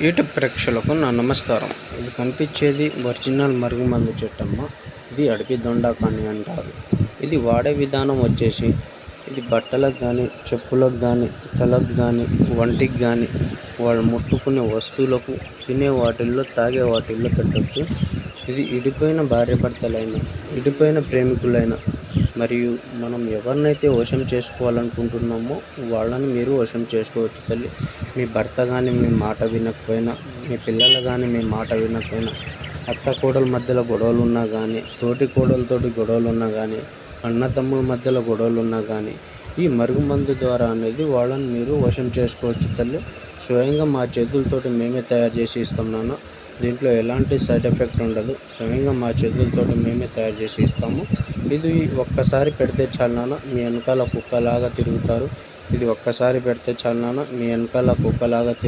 YouTube ప్రేక్షకులకు నా నమస్కారం. ఇది కనిపించేది ఒరిజినల్ మరుగుమందు చెట్టమ్మ. ఇది అడవి దొండకాని అంటారు. ఇది వాడే విధానం వచ్చేసి ఇది బట్టలకు కానీ చెప్పులకు కానీ తలకు కానీ వంటికి కానీ వాళ్ళు ముట్టుకునే వస్తువులకు తినే వాటిల్లో తాగే వాటిల్లో పెట్టవచ్చు ఇది విడిపోయిన భార్యాభర్తలైన విడిపోయిన ప్రేమికులైన మరియు మనం ఎవరినైతే వశం చేసుకోవాలనుకుంటున్నామో వాళ్ళని మీరు వశం చేసుకోవచ్చు తల్లి. మీ భర్త కానీ మీ మాట వినకపోయినా మీ పిల్లలు కానీ మీ మాట వినకపోయినా అత్త కోడల మధ్యలో గొడవలు ఉన్నా కానీ తోటి కోడలతోటి గొడవలు ఉన్నా కానీ అన్న తమ్ముల మధ్యలో గొడవలు ఉన్నా కానీ ఈ మరుగుమందు ద్వారా అనేది వాళ్ళని మీరు వశం చేసుకోవచ్చు తల్లి. స్వయంగా మా చేతులతోటి మేమే తయారు చేసి ఇస్తాం నాన్న. దీంట్లో ఎలాంటి సైడ్ ఎఫెక్ట్ ఉండదు. స్వయంగా మా చేతులతోటి మేమే తయారు చేసి ఇస్తాము. ఇది ఒక్కసారి పెడితే చాలు నాన్న మీ వెనకాల కుక్కలాగా తిరుగుతారు. ఇది ఒక్కసారి పెడితే చాలు నాన్న మీ వెనకాల కుక్కలాగా తిరుగు